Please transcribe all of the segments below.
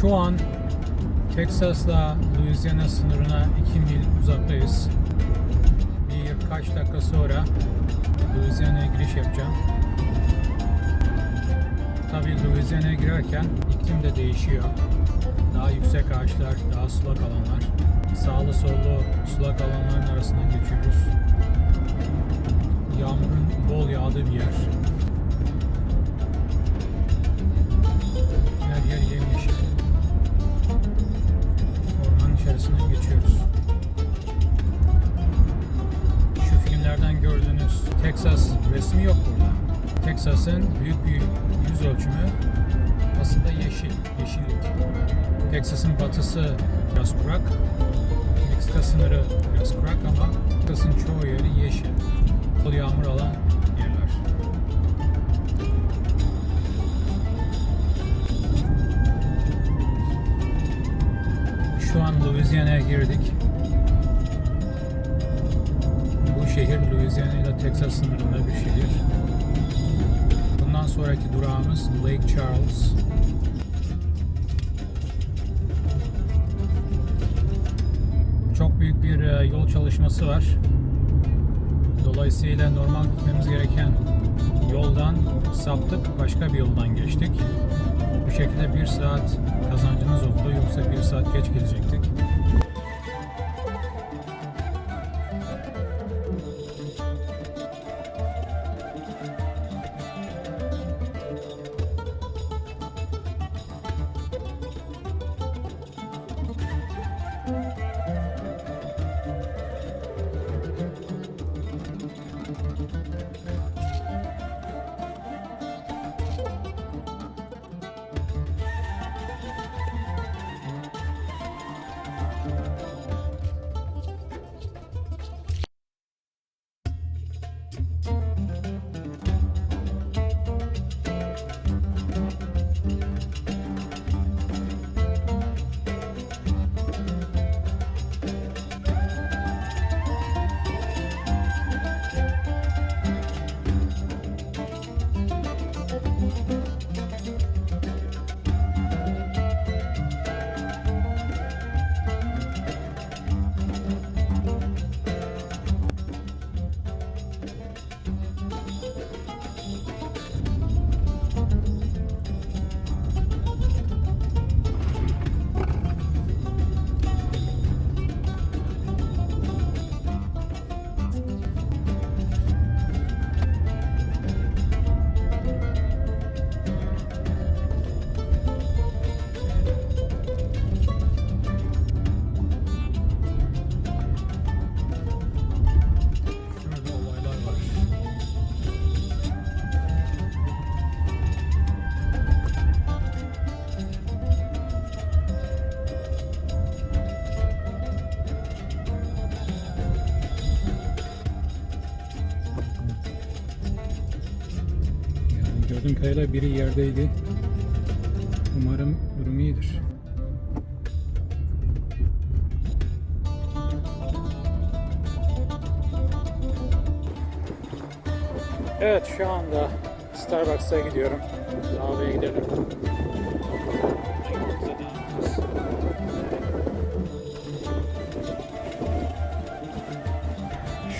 Şu an Texas'la Louisiana sınırına 2 mil uzaktayız. Bir kaç dakika sonra Louisiana'ya giriş yapacağım. Tabii Louisiana'ya girerken iklim de değişiyor. Daha yüksek ağaçlar, daha sulak alanlar. Sağlı sollu sulak alanların arasından geçiyoruz. Yağmurun bol yağdığı bir yer. Gördüğünüz Texas resmi yok burada. Texas'ın büyük bir yüz ölçümü aslında yeşil, yeşillik. Texas'ın batısı biraz kurak, Meksika sınırı biraz kurak ama Texas'ın çoğu yeri yeşil. Bol yağmur alan yerler. Şu an Louisiana'ya girdik. Şehir Louisiana ile Texas sınırında bir şehir. Bundan sonraki durağımız Lake Charles. Çok büyük bir e, yol çalışması var. Dolayısıyla normal gitmemiz gereken yoldan saptık, başka bir yoldan geçtik. Bu şekilde bir saat kazancımız oldu. Yoksa bir saat geç gelecektik. Gördüğüm kadarıyla biri yerdeydi. Umarım durum iyidir. Evet şu anda Starbucks'a gidiyorum. Lavaboya gidelim.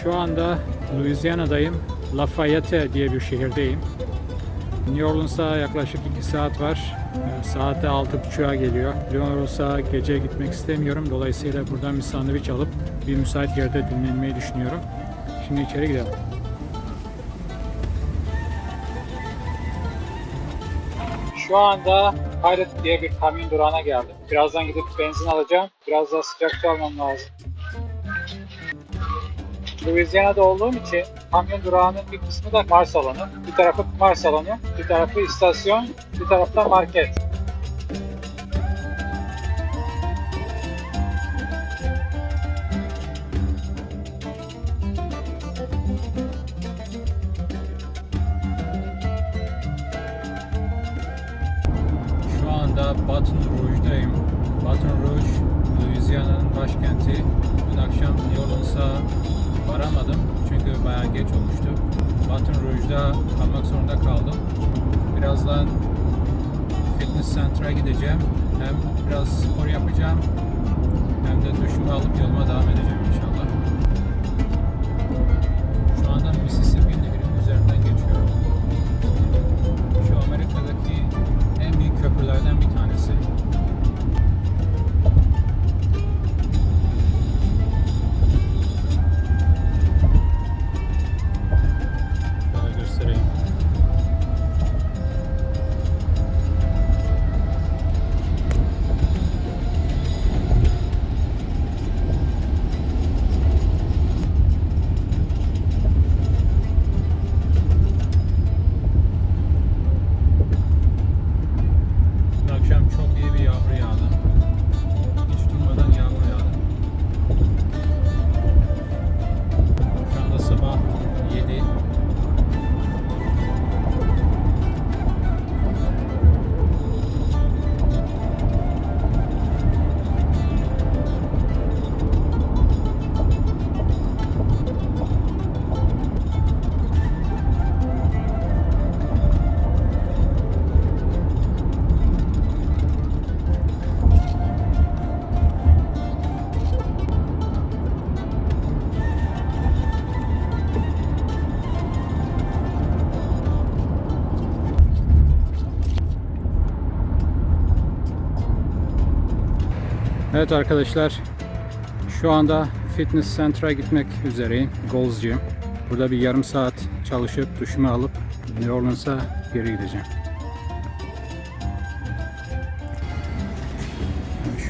Şu anda Louisiana'dayım. Lafayette diye bir şehirdeyim. New Orleans'a yaklaşık 2 saat var. Ee, Saatte 6.30'a geliyor. New Orleans'a gece gitmek istemiyorum. Dolayısıyla buradan bir sandviç alıp bir müsait yerde dinlenmeyi düşünüyorum. Şimdi içeri gidelim. Şu anda Pilot diye bir kamyon durağına geldim. Birazdan gidip benzin alacağım. Biraz daha sıcak su lazım. Louisiana'da olduğum için kamyon durağının bir kısmı da kumar salonu. Bir tarafı kumar salonu, bir tarafı istasyon, bir tarafta market. Şu anda Baton Rouge'dayım. Baton Rouge, Louisiana'nın başkenti. Dün akşam New Orleans'a varamadım çünkü bayağı geç olmuştu. Baton Rouge'da kalmak zorunda kaldım. Birazdan fitness center'a gideceğim. Hem biraz spor yapacağım hem de duşumu alıp yoluma devam edeceğim inşallah. Evet arkadaşlar şu anda fitness center'a gitmek üzereyim. Gold's Gym. Burada bir yarım saat çalışıp duşumu alıp New Orleans'a geri gideceğim.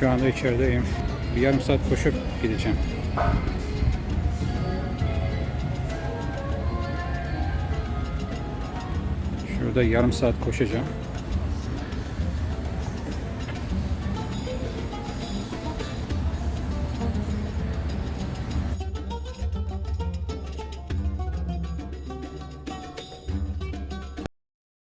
Şu anda içerideyim. Bir yarım saat koşup gideceğim. Şurada yarım saat koşacağım.